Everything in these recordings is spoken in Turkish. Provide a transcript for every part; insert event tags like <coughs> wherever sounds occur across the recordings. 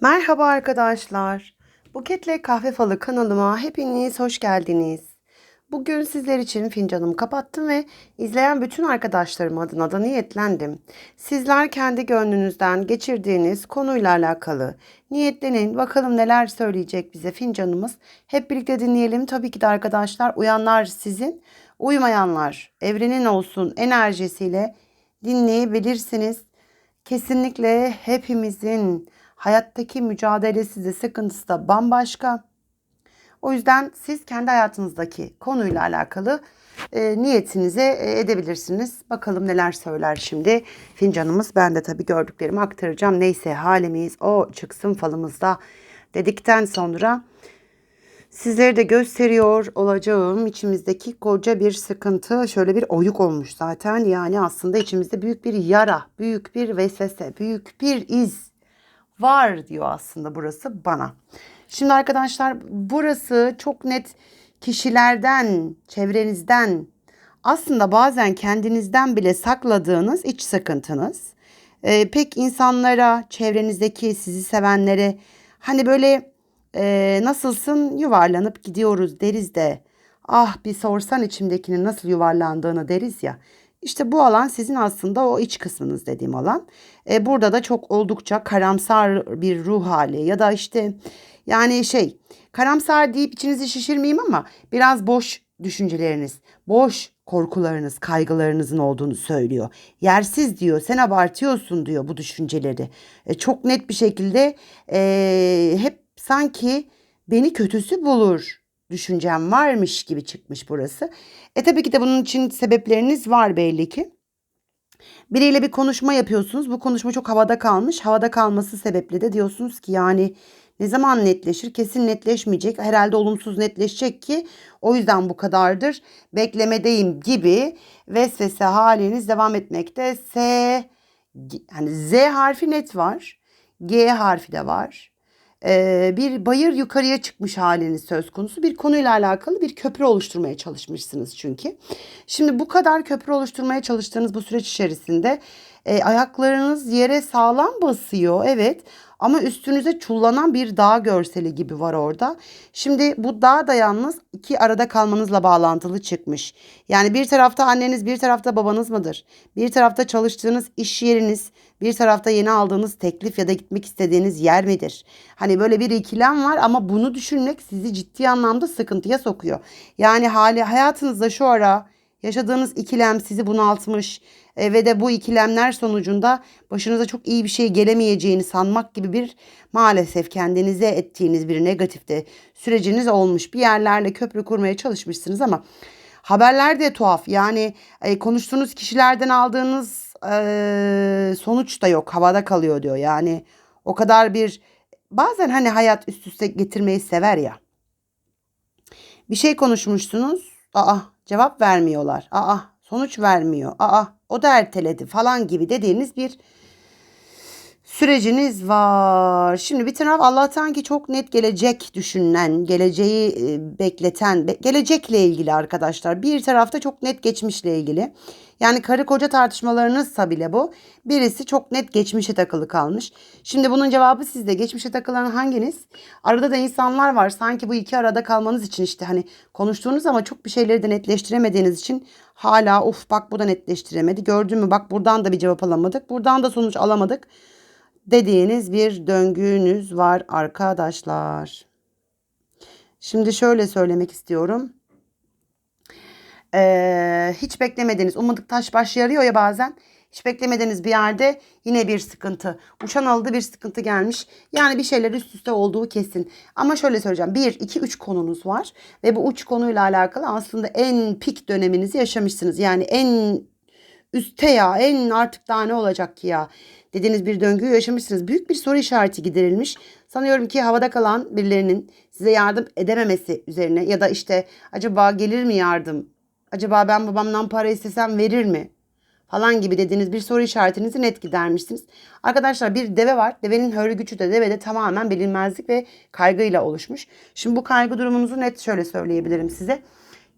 Merhaba arkadaşlar. Buketle Kahve Falı kanalıma hepiniz hoş geldiniz. Bugün sizler için fincanımı kapattım ve izleyen bütün arkadaşlarım adına da niyetlendim. Sizler kendi gönlünüzden geçirdiğiniz konuyla alakalı niyetlenin. Bakalım neler söyleyecek bize fincanımız. Hep birlikte dinleyelim. Tabii ki de arkadaşlar uyanlar sizin, uymayanlar evrenin olsun enerjisiyle dinleyebilirsiniz. Kesinlikle hepimizin hayattaki mücadelesi de sıkıntısı da bambaşka. O yüzden siz kendi hayatınızdaki konuyla alakalı e, niyetinize e, edebilirsiniz. Bakalım neler söyler şimdi fincanımız. Ben de tabii gördüklerimi aktaracağım. Neyse halimiz o çıksın falımızda dedikten sonra sizlere de gösteriyor olacağım. İçimizdeki koca bir sıkıntı şöyle bir oyuk olmuş zaten. Yani aslında içimizde büyük bir yara, büyük bir vesvese, büyük bir iz var diyor aslında burası bana. Şimdi arkadaşlar burası çok net kişilerden, çevrenizden aslında bazen kendinizden bile sakladığınız iç sıkıntınız. Ee, pek insanlara, çevrenizdeki sizi sevenlere hani böyle e, nasılsın yuvarlanıp gidiyoruz deriz de ah bir sorsan içimdekinin nasıl yuvarlandığını deriz ya. İşte bu alan sizin aslında o iç kısmınız dediğim alan. E, burada da çok oldukça karamsar bir ruh hali ya da işte yani şey karamsar deyip içinizi şişirmeyeyim ama biraz boş düşünceleriniz, boş korkularınız, kaygılarınızın olduğunu söylüyor. Yersiz diyor, sen abartıyorsun diyor bu düşünceleri. E, çok net bir şekilde e, hep sanki beni kötüsü bulur düşüncem varmış gibi çıkmış burası. E tabii ki de bunun için sebepleriniz var belli ki. Biriyle bir konuşma yapıyorsunuz. Bu konuşma çok havada kalmış. Havada kalması sebeple de diyorsunuz ki yani ne zaman netleşir? Kesin netleşmeyecek. Herhalde olumsuz netleşecek ki o yüzden bu kadardır. Beklemedeyim gibi vesvese haliniz devam etmekte. S hani Z harfi net var. G harfi de var bir bayır yukarıya çıkmış haliniz söz konusu. Bir konuyla alakalı bir köprü oluşturmaya çalışmışsınız çünkü. Şimdi bu kadar köprü oluşturmaya çalıştığınız bu süreç içerisinde e, ayaklarınız yere sağlam basıyor evet ama üstünüze çullanan bir dağ görseli gibi var orada. Şimdi bu dağ da yalnız iki arada kalmanızla bağlantılı çıkmış. Yani bir tarafta anneniz bir tarafta babanız mıdır? Bir tarafta çalıştığınız iş yeriniz bir tarafta yeni aldığınız teklif ya da gitmek istediğiniz yer midir? Hani böyle bir ikilem var ama bunu düşünmek sizi ciddi anlamda sıkıntıya sokuyor. Yani hali hayatınızda şu ara yaşadığınız ikilem sizi bunaltmış e, ve de bu ikilemler sonucunda başınıza çok iyi bir şey gelemeyeceğini sanmak gibi bir maalesef kendinize ettiğiniz bir negatifte süreciniz olmuş. Bir yerlerle köprü kurmaya çalışmışsınız ama haberler de tuhaf. Yani e, konuştuğunuz kişilerden aldığınız e, sonuç da yok. Havada kalıyor diyor. Yani o kadar bir bazen hani hayat üst üste getirmeyi sever ya. Bir şey konuşmuşsunuz. Aa cevap vermiyorlar. Aa sonuç vermiyor. Aa o da erteledi falan gibi dediğiniz bir süreciniz var. Şimdi bir taraf Allah'tan ki çok net gelecek düşünen, geleceği e, bekleten, gelecekle ilgili arkadaşlar. Bir tarafta çok net geçmişle ilgili. Yani karı koca tartışmalarınızsa bile bu. Birisi çok net geçmişe takılı kalmış. Şimdi bunun cevabı sizde. Geçmişe takılan hanginiz? Arada da insanlar var. Sanki bu iki arada kalmanız için işte hani konuştuğunuz ama çok bir şeyleri de netleştiremediğiniz için hala of bak bu da netleştiremedi. Gördün mü bak buradan da bir cevap alamadık. Buradan da sonuç alamadık dediğiniz bir döngünüz var arkadaşlar. Şimdi şöyle söylemek istiyorum. Ee, hiç beklemediğiniz, ummadık taş baş yarıyor ya bazen. Hiç beklemediğiniz bir yerde yine bir sıkıntı. Uçan aldı bir sıkıntı gelmiş. Yani bir şeyler üst üste olduğu kesin. Ama şöyle söyleyeceğim. Bir, iki, üç konunuz var. Ve bu üç konuyla alakalı aslında en pik döneminizi yaşamışsınız. Yani en üste ya en artık daha ne olacak ki ya dediğiniz bir döngüyü yaşamışsınız. Büyük bir soru işareti giderilmiş. Sanıyorum ki havada kalan birilerinin size yardım edememesi üzerine ya da işte acaba gelir mi yardım? Acaba ben babamdan para istesem verir mi? falan gibi dediğiniz bir soru işaretinizi net gidermişsiniz. Arkadaşlar bir deve var. Devenin hörgücü de devede tamamen bilinmezlik ve kaygıyla oluşmuş. Şimdi bu kaygı durumunuzu net şöyle söyleyebilirim size.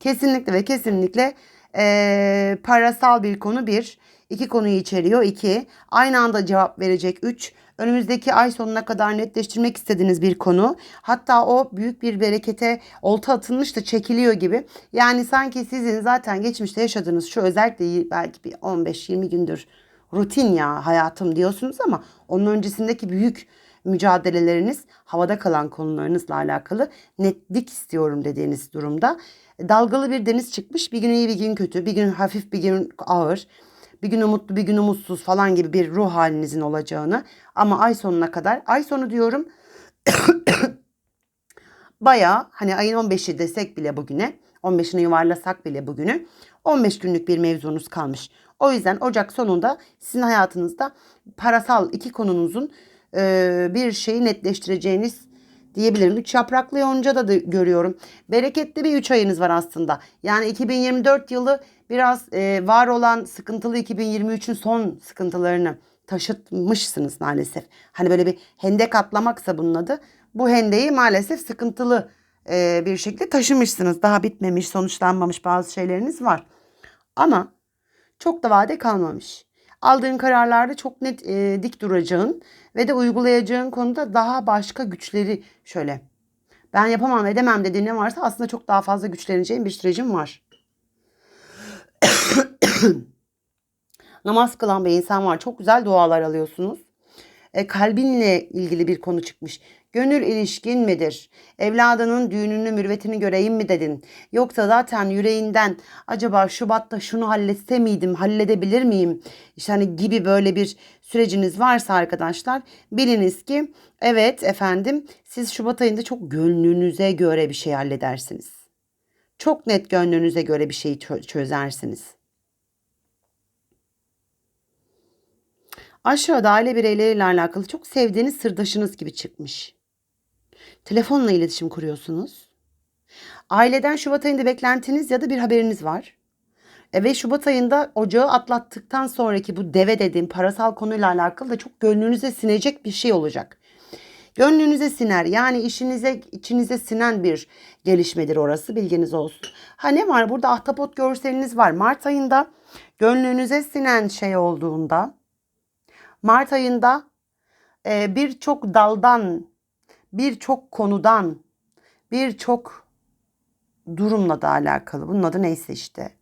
Kesinlikle ve kesinlikle ee, parasal bir konu bir. İki konuyu içeriyor iki. Aynı anda cevap verecek üç. Önümüzdeki ay sonuna kadar netleştirmek istediğiniz bir konu. Hatta o büyük bir berekete olta atılmış da çekiliyor gibi. Yani sanki sizin zaten geçmişte yaşadığınız şu özellikle belki bir 15-20 gündür rutin ya hayatım diyorsunuz ama onun öncesindeki büyük mücadeleleriniz havada kalan konularınızla alakalı netlik istiyorum dediğiniz durumda dalgalı bir deniz çıkmış. Bir gün iyi bir gün kötü, bir gün hafif bir gün ağır, bir gün umutlu bir gün umutsuz falan gibi bir ruh halinizin olacağını ama ay sonuna kadar ay sonu diyorum <coughs> baya hani ayın 15'i desek bile bugüne 15'ini yuvarlasak bile bugünü 15 günlük bir mevzunuz kalmış. O yüzden Ocak sonunda sizin hayatınızda parasal iki konunuzun e, bir şeyi netleştireceğiniz diyebilirim. Üç yapraklı yonca da, da görüyorum. Bereketli bir 3 ayınız var aslında. Yani 2024 yılı biraz e, var olan sıkıntılı 2023'ün son sıkıntılarını taşıtmışsınız maalesef. Hani böyle bir hendek atlamaksa bunun adı. Bu hendeyi maalesef sıkıntılı e, bir şekilde taşımışsınız. Daha bitmemiş, sonuçlanmamış bazı şeyleriniz var. Ama çok da vade kalmamış. Aldığın kararlarda çok net e, dik duracağın ve de uygulayacağın konuda daha başka güçleri şöyle. Ben yapamam edemem dediğin ne varsa aslında çok daha fazla güçleneceğin bir sürecin var. <clears throat> Namaz kılan bir insan var. Çok güzel dualar alıyorsunuz. E, kalbinle ilgili bir konu çıkmış. Gönül ilişkin midir? Evladının düğününü, mürvetini göreyim mi dedin? Yoksa zaten yüreğinden acaba Şubat'ta şunu halletse miydim, halledebilir miyim? İşte hani gibi böyle bir süreciniz varsa arkadaşlar biliniz ki evet efendim siz Şubat ayında çok gönlünüze göre bir şey halledersiniz. Çok net gönlünüze göre bir şeyi çözersiniz. Aşağıda aile bireyleriyle alakalı çok sevdiğiniz sırdaşınız gibi çıkmış. Telefonla iletişim kuruyorsunuz. Aileden Şubat ayında beklentiniz ya da bir haberiniz var. E ve Şubat ayında ocağı atlattıktan sonraki bu deve dediğim parasal konuyla alakalı da çok gönlünüze sinecek bir şey olacak. Gönlünüze siner yani işinize içinize sinen bir gelişmedir orası bilginiz olsun. Ha ne var burada ahtapot görseliniz var. Mart ayında gönlünüze sinen şey olduğunda Mart ayında e, birçok daldan birçok konudan, birçok durumla da alakalı. Bunun adı neyse işte.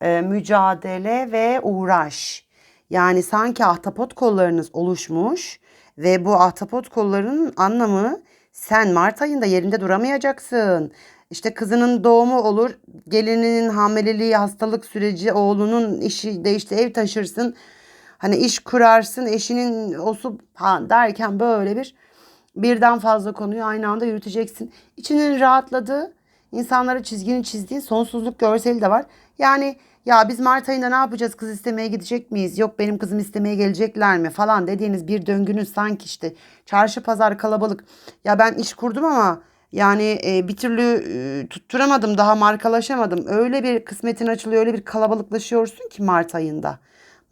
E, mücadele ve uğraş. Yani sanki ahtapot kollarınız oluşmuş ve bu ahtapot kollarının anlamı sen Mart ayında yerinde duramayacaksın. İşte kızının doğumu olur, gelininin hamileliği, hastalık süreci, oğlunun işi değişti, ev taşırsın. Hani iş kurarsın, eşinin osu derken böyle bir birden fazla konuyu aynı anda yürüteceksin. İçinin rahatladığı, insanlara çizgini çizdiği sonsuzluk görseli de var. Yani ya biz Mart ayında ne yapacağız kız istemeye gidecek miyiz? Yok benim kızım istemeye gelecekler mi falan dediğiniz bir döngünüz sanki işte çarşı pazar kalabalık. Ya ben iş kurdum ama yani e, bir türlü e, tutturamadım daha markalaşamadım. Öyle bir kısmetin açılıyor öyle bir kalabalıklaşıyorsun ki Mart ayında.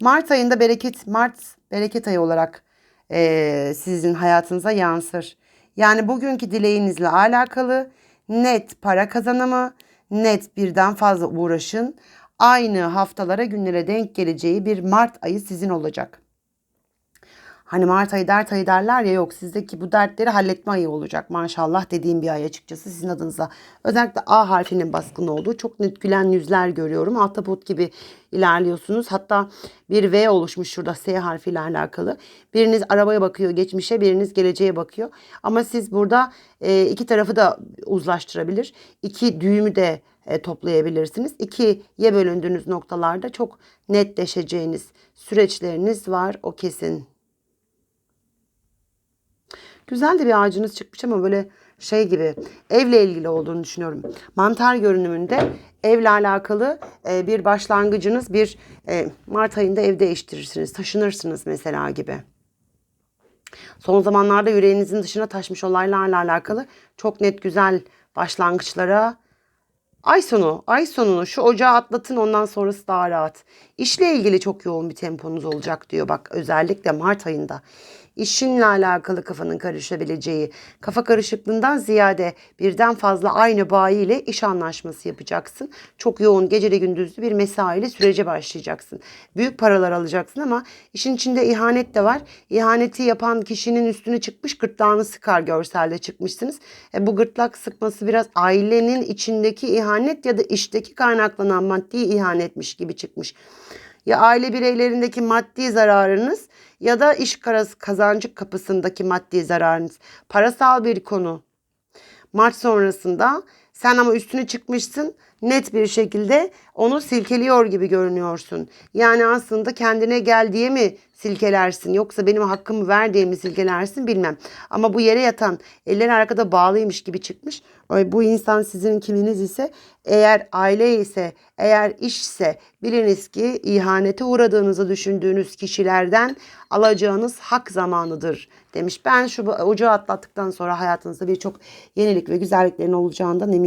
Mart ayında bereket Mart bereket ayı olarak e, sizin hayatınıza yansır. Yani bugünkü dileğinizle alakalı net para kazanımı, net birden fazla uğraşın aynı haftalara günlere denk geleceği bir Mart ayı sizin olacak. Hani Mart ayı dert ayı derler ya yok sizdeki bu dertleri halletme ayı olacak maşallah dediğim bir ay açıkçası sizin adınıza. Özellikle A harfinin baskın olduğu çok net gülen yüzler görüyorum. Ahtapot gibi ilerliyorsunuz. Hatta bir V oluşmuş şurada S harfiyle alakalı. Biriniz arabaya bakıyor geçmişe biriniz geleceğe bakıyor. Ama siz burada e, iki tarafı da uzlaştırabilir. İki düğümü de e, toplayabilirsiniz. İkiye bölündüğünüz noktalarda çok netleşeceğiniz süreçleriniz var o kesin. Güzel de bir ağacınız çıkmış ama böyle şey gibi evle ilgili olduğunu düşünüyorum. Mantar görünümünde evle alakalı e, bir başlangıcınız bir e, Mart ayında ev değiştirirsiniz, taşınırsınız mesela gibi. Son zamanlarda yüreğinizin dışına taşmış olaylarla alakalı çok net güzel başlangıçlara Ay sonu, ay sonunu şu ocağı atlatın ondan sonrası daha rahat. İşle ilgili çok yoğun bir temponuz olacak diyor bak özellikle Mart ayında. İşinle alakalı kafanın karışabileceği, kafa karışıklığından ziyade birden fazla aynı bayi ile iş anlaşması yapacaksın. Çok yoğun geceli gündüzlü bir mesaili sürece başlayacaksın. Büyük paralar alacaksın ama işin içinde ihanet de var. İhaneti yapan kişinin üstüne çıkmış gırtlağını sıkar görselde çıkmışsınız. E, bu gırtlak sıkması biraz ailenin içindeki ihanet ya da işteki kaynaklanan maddi ihanetmiş gibi çıkmış. Ya aile bireylerindeki maddi zararınız ya da iş kazancı kapısındaki maddi zararınız. Parasal bir konu. Mart sonrasında sen ama üstüne çıkmışsın net bir şekilde onu silkeliyor gibi görünüyorsun. Yani aslında kendine gel diye mi silkelersin yoksa benim hakkımı ver diye mi silkelersin bilmem. Ama bu yere yatan eller arkada bağlıymış gibi çıkmış. Bu insan sizin kiminiz ise eğer aile ise eğer işse biliniz ki ihanete uğradığınızı düşündüğünüz kişilerden alacağınız hak zamanıdır demiş. Ben şu ocağı atlattıktan sonra hayatınızda birçok yenilik ve güzelliklerin olacağından eminim.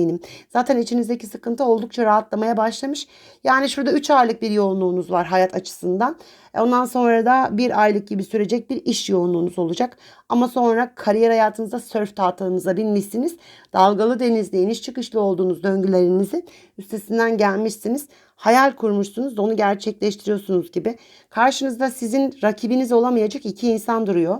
Zaten içinizdeki sıkıntı oldukça rahatlamaya başlamış. Yani şurada 3 aylık bir yoğunluğunuz var hayat açısından. E, Ondan sonra da bir aylık gibi sürecek bir iş yoğunluğunuz olacak. Ama sonra kariyer hayatınızda sörf tahtanıza binmişsiniz. Dalgalı denizde iniş çıkışlı olduğunuz döngülerinizin üstesinden gelmişsiniz. Hayal kurmuşsunuz onu gerçekleştiriyorsunuz gibi. Karşınızda sizin rakibiniz olamayacak iki insan duruyor.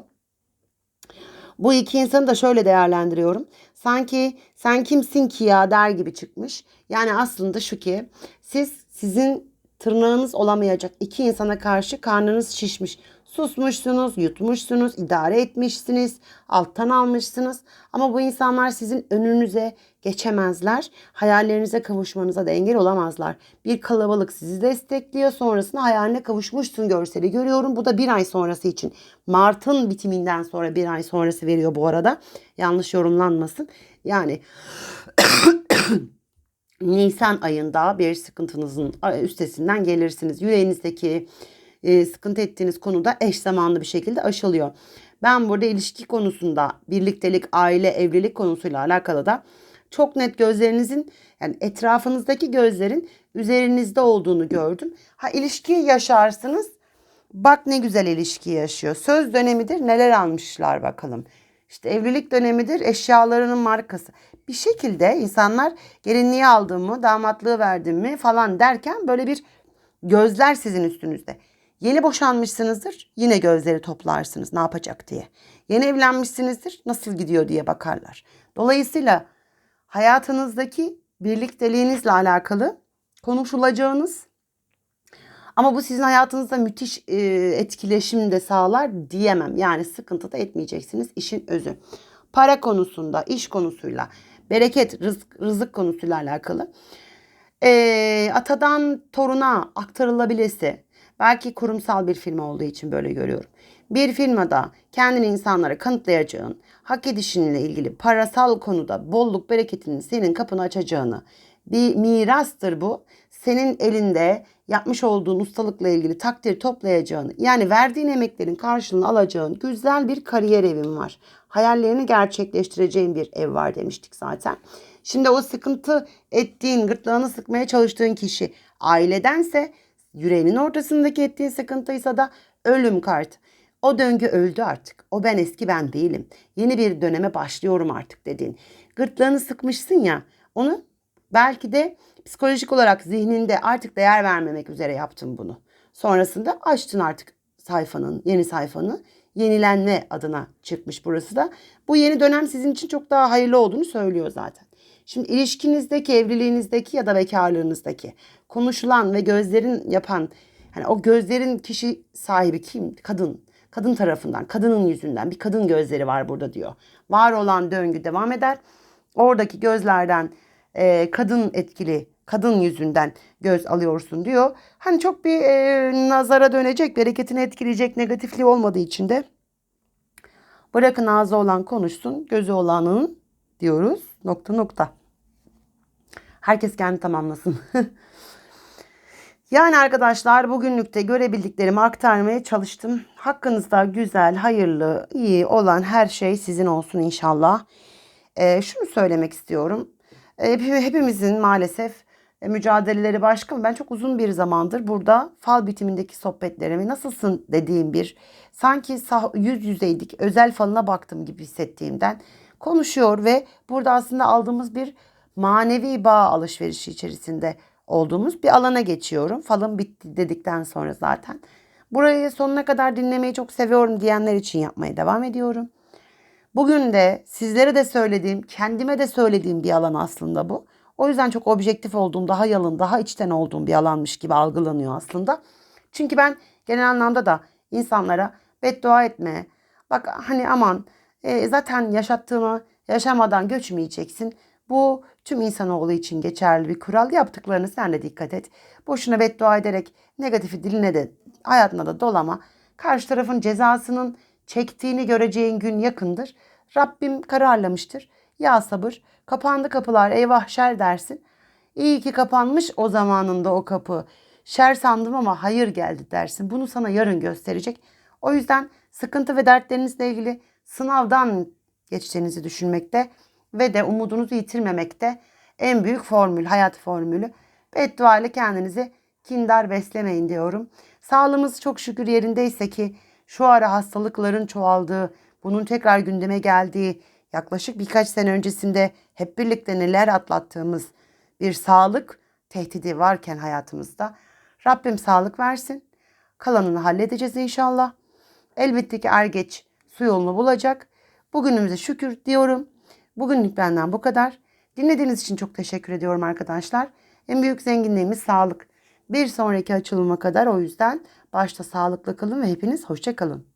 Bu iki insanı da şöyle değerlendiriyorum. Sanki sen kimsin ki ya der gibi çıkmış. Yani aslında şu ki siz sizin tırnağınız olamayacak iki insana karşı karnınız şişmiş. Susmuşsunuz, yutmuşsunuz, idare etmişsiniz, alttan almışsınız. Ama bu insanlar sizin önünüze geçemezler. Hayallerinize kavuşmanıza da engel olamazlar. Bir kalabalık sizi destekliyor. Sonrasında hayaline kavuşmuşsun görseli görüyorum. Bu da bir ay sonrası için. Mart'ın bitiminden sonra bir ay sonrası veriyor bu arada. Yanlış yorumlanmasın. Yani <coughs> Nisan ayında bir sıkıntınızın üstesinden gelirsiniz. Yüreğinizdeki e, sıkıntı ettiğiniz konuda eş zamanlı bir şekilde aşılıyor. Ben burada ilişki konusunda birliktelik, aile, evlilik konusuyla alakalı da çok net gözlerinizin yani etrafınızdaki gözlerin üzerinizde olduğunu gördüm. Ha ilişki yaşarsınız. Bak ne güzel ilişki yaşıyor. Söz dönemidir neler almışlar bakalım. İşte evlilik dönemidir eşyalarının markası. Bir şekilde insanlar gelinliği aldım mı, damatlığı verdim mi falan derken böyle bir gözler sizin üstünüzde. Yeni boşanmışsınızdır yine gözleri toplarsınız ne yapacak diye. Yeni evlenmişsinizdir nasıl gidiyor diye bakarlar. Dolayısıyla hayatınızdaki birlikteliğinizle alakalı konuşulacağınız ama bu sizin hayatınızda müthiş e, etkileşim de sağlar diyemem. Yani sıkıntı da etmeyeceksiniz işin özü. Para konusunda, iş konusuyla, bereket, rızık, rızık konusuyla alakalı. E, atadan toruna aktarılabilirse, belki kurumsal bir firma olduğu için böyle görüyorum. Bir firmada kendini insanlara kanıtlayacağın, hak edişinle ilgili parasal konuda bolluk bereketinin senin kapını açacağını, bir mirastır bu. Senin elinde yapmış olduğun ustalıkla ilgili takdir toplayacağın yani verdiğin emeklerin karşılığını alacağın güzel bir kariyer evin var. Hayallerini gerçekleştireceğin bir ev var demiştik zaten. Şimdi o sıkıntı ettiğin, gırtlağını sıkmaya çalıştığın kişi ailedense yüreğinin ortasındaki ettiğin sıkıntıysa da ölüm kartı. O döngü öldü artık. O ben eski ben değilim. Yeni bir döneme başlıyorum artık dediğin. Gırtlağını sıkmışsın ya onu belki de psikolojik olarak zihninde artık değer vermemek üzere yaptın bunu. Sonrasında açtın artık sayfanın, yeni sayfanı. Yenilenme adına çıkmış burası da. Bu yeni dönem sizin için çok daha hayırlı olduğunu söylüyor zaten. Şimdi ilişkinizdeki, evliliğinizdeki ya da bekarlığınızdaki konuşulan ve gözlerin yapan, hani o gözlerin kişi sahibi kim? Kadın. Kadın tarafından, kadının yüzünden bir kadın gözleri var burada diyor. Var olan döngü devam eder. Oradaki gözlerden e, kadın etkili, kadın yüzünden göz alıyorsun diyor. Hani çok bir e, nazara dönecek, bereketini etkileyecek negatifliği olmadığı için de bırakın ağzı olan konuşsun, gözü olanın diyoruz. Nokta nokta. Herkes kendi tamamlasın. <laughs> Yani arkadaşlar bugünlükte görebildiklerimi aktarmaya çalıştım. Hakkınızda güzel, hayırlı, iyi olan her şey sizin olsun inşallah. Ee, şunu söylemek istiyorum. Ee, hep- hepimizin maalesef e, mücadeleleri başka mı? Ben çok uzun bir zamandır burada fal bitimindeki sohbetlerimi nasılsın dediğim bir sanki yüz yüzeydik özel falına baktım gibi hissettiğimden konuşuyor ve burada aslında aldığımız bir manevi bağ alışverişi içerisinde olduğumuz bir alana geçiyorum. Falım bitti dedikten sonra zaten. Burayı sonuna kadar dinlemeyi çok seviyorum diyenler için yapmaya devam ediyorum. Bugün de sizlere de söylediğim, kendime de söylediğim bir alan aslında bu. O yüzden çok objektif olduğum, daha yalın, daha içten olduğum bir alanmış gibi algılanıyor aslında. Çünkü ben genel anlamda da insanlara beddua etme. Bak hani aman e, zaten yaşattığımı yaşamadan göçmeyeceksin. Bu tüm insanoğlu için geçerli bir kural. Yaptıklarını sen de dikkat et. Boşuna beddua ederek negatifi diline de hayatına da dolama. Karşı tarafın cezasının çektiğini göreceğin gün yakındır. Rabbim kararlamıştır. Ya sabır. Kapandı kapılar eyvah şer dersin. İyi ki kapanmış o zamanında o kapı. Şer sandım ama hayır geldi dersin. Bunu sana yarın gösterecek. O yüzden sıkıntı ve dertlerinizle ilgili sınavdan geçtiğinizi düşünmekte ve de umudunuzu yitirmemekte en büyük formül, hayat formülü. Beddua ile kendinizi kindar beslemeyin diyorum. Sağlığımız çok şükür yerindeyse ki şu ara hastalıkların çoğaldığı, bunun tekrar gündeme geldiği, yaklaşık birkaç sene öncesinde hep birlikte neler atlattığımız bir sağlık tehdidi varken hayatımızda Rabbim sağlık versin. Kalanını halledeceğiz inşallah. Elbette ki er geç su yolunu bulacak. Bugünümüze şükür diyorum. Bugünlük benden bu kadar. Dinlediğiniz için çok teşekkür ediyorum arkadaşlar. En büyük zenginliğimiz sağlık. Bir sonraki açılıma kadar o yüzden başta sağlıklı kalın ve hepiniz hoşça kalın.